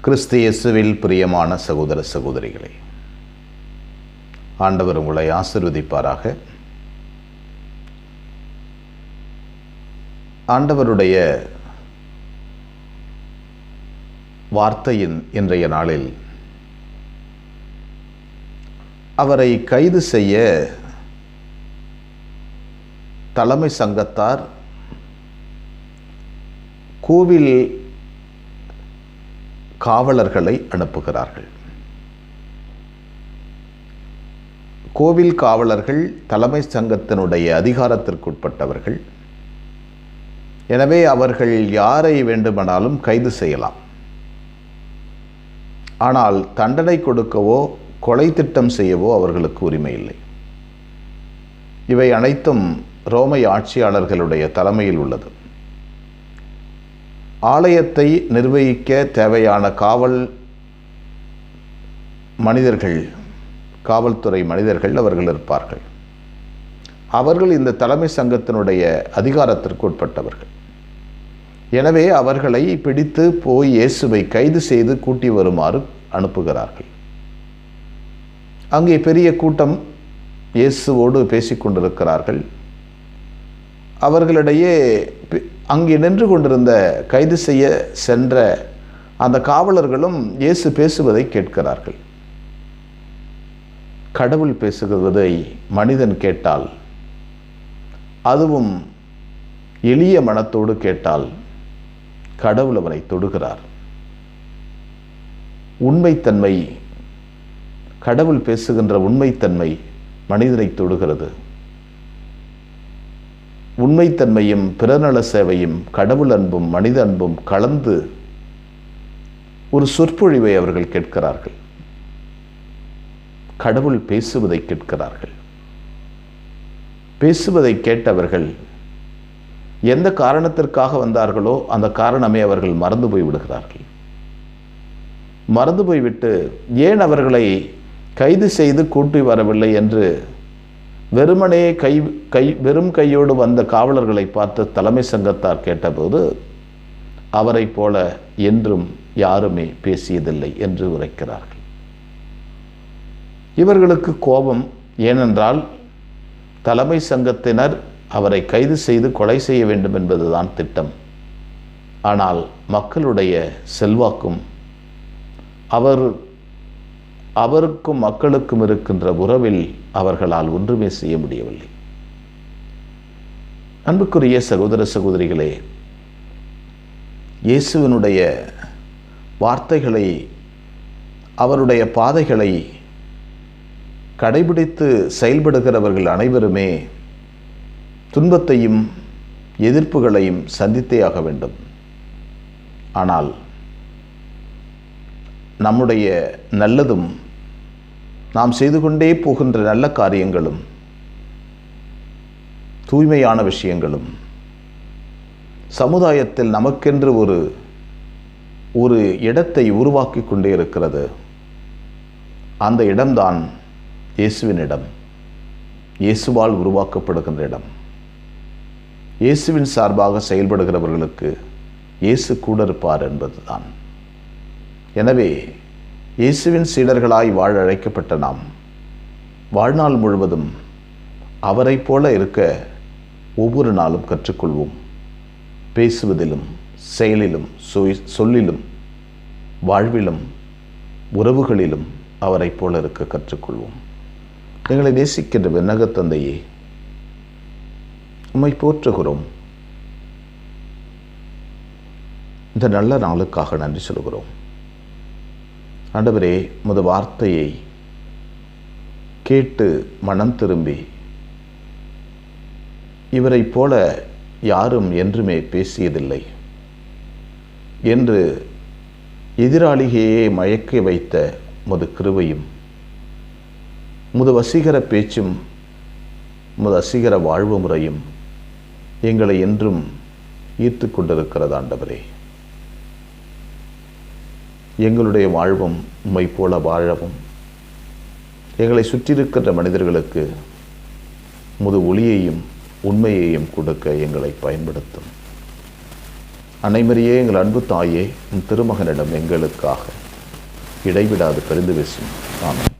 கிறிஸ்து இயேசுவில் பிரியமான சகோதர சகோதரிகளே ஆண்டவர் உங்களை ஆசிர்வதிப்பாராக. ஆண்டவருடைய வார்த்தையின் இன்றைய நாளில் அவரை கைது செய்ய தலைமை சங்கத்தார் கோவில் காவலர்களை அனுப்புகிறார்கள். கோவில் காவலர்கள் தலைமை சங்கத்தினுடைய அதிகாரத்திற்குட்பட்டவர்கள். எனவே அவர்கள் யாரை வேண்டுமானாலும் கைது செய்யலாம். ஆனால் தண்டனை கொடுக்கவோ கொலை திட்டம் செய்யவோ அவர்களுக்கு உரிமை இல்லை இவை அனைத்தும் ரோமை ஆட்சியாளர்களுடைய தலைமையில் உள்ளது. ஆலயத்தை நிர்வகிக்க தேவையான காவல் மனிதர்கள் காவல்துறை மனிதர்கள் அவர்கள் இருப்பார்கள். அவர்கள் இந்த தலைமை சங்கத்தினுடைய அதிகாரத்திற்கு உட்பட்டவர்கள். எனவே அவர்களை பிடித்து போய் இயேசுவை கைது செய்து கூட்டி வருமாறு அனுப்புகிறார்கள். அங்கே பெரிய கூட்டம் இயேசுவோடு பேசிக்கொண்டிருக்கிறார்கள். அவர்களிடையே அங்கே நின்று கொண்டிருந்த கைது செய்ய சென்ற அந்த காவலர்களும் இயேசு பேசுவதை கேட்கிறார்கள். கடவுள் பேசுகிறதை மனிதன் கேட்டால் அதுவும் எளிய மனத்தோடு கேட்டால் கடவுள் அவனை தொடுகிறார். உண்மைத்தன்மை கடவுள் பேசுகின்ற உண்மைத்தன்மை மனிதனை தொடுகிறது. உண்மைத்தன்மையும் பிறநல சேவையும் கடவுள் அன்பும் மனித அன்பும் கலந்து ஒரு சொற்பொழிவை அவர்கள் கேட்கிறார்கள். கடவுள் பேசுவதை கேட்கிறார்கள். பேசுவதை கேட்டவர்கள் எந்த காரணத்திற்காக வந்தார்களோ அந்த காரணமே அவர்கள் மறந்து போய் விடுகிறார்கள். மறந்து போய்விட்டு ஏன் அவர்களை கைது செய்து கூட்டி வரவில்லை என்று வெறுமனே கை கை வெறும் கையோடு வந்த காவலர்களை பார்த்து தலைமை சங்கத்தார் கேட்டபோது அவரை போல என்றும் யாருமே பேசியதில்லை என்று உரைக்கிறார்கள். இவர்களுக்கு கோபம் ஏனென்றால் தலைமை சங்கத்தினர் அவரை கைது செய்து கொலை செய்ய வேண்டும் என்பதுதான் திட்டம். ஆனால் மக்களுடைய செல்வாக்கும் அவர் அவருக்கும் மக்களுக்கும் இருக்கின்ற உறவில் அவர்களால் ஒன்றுமே செய்ய முடியவில்லை. அன்புக்குரிய சகோதர சகோதரிகளே இயேசுவினுடைய வார்த்தைகளை அவருடைய பாதைகளை கடைபிடித்து செயல்படுகிறவர்கள் அனைவருமே துன்பத்தையும் எதிர்ப்புகளையும் சந்தித்தே ஆக வேண்டும். ஆனால் நம்முடைய நல்லதும் நாம் செய்து கொண்டே போகின்ற நல்ல காரியங்களும் தூய்மையான விஷயங்களும் சமுதாயத்தில் நமக்கென்று ஒரு ஒரு இடத்தை உருவாக்கி கொண்டே இருக்கிறது. அந்த இடம்தான் இயேசுவின் இடம். இயேசுவால் உருவாக்கப்படுகின்ற இடம். இயேசுவின் சார்பாக செயல்படுகிறவர்களுக்கு இயேசு கூட இருப்பார் என்பதுதான். எனவே இயேசுவின் சீடர்களாய் வாழ அழைக்கப்பட்ட நாம். வாழ்நாள் முழுவதும் அவரை போல இருக்க ஒவ்வொரு நாளும் கற்றுக்கொள்வோம். பேசுவதிலும் செயலிலும் சொல்லிலும் வாழ்விலும் உறவுகளிலும் அவரை போல இருக்க கற்றுக்கொள்வோம். எங்களை நேசிக்கின்ற விண்ணகத்தந்தையே உம்மை போற்றுகிறோம். இந்த நல்ல நாளுக்காக நன்றி சொல்கிறோம் ஆண்டவரே முத வார்த்தையை கேட்டு மனம் திரும்பி. இவரை போல யாரும் என்றுமே பேசியதில்லை. என்று எதிராளிகையே மயக்க வைத்த முது கிருவையும் முது வசீகர பேச்சும் முது வசீகர வாழ்வு முறையும் எங்களை என்றும் ஈர்த்து கொண்டிருக்கிறது ஆண்டவரே எங்களுடைய வாழ்வும் உம்மை போல வாழவும். எங்களை சுற்றியிருக்கின்ற மனிதர்களுக்கு முது ஒளியையும் உண்மையையும் கொடுக்க எங்களை பயன்படுத்தும். அனைமரியே எங்கள் அன்பு தாயே உன் திருமகனிடம் எங்களுக்காக இடைவிடாது பெருந்து பேசும். ஆமென்.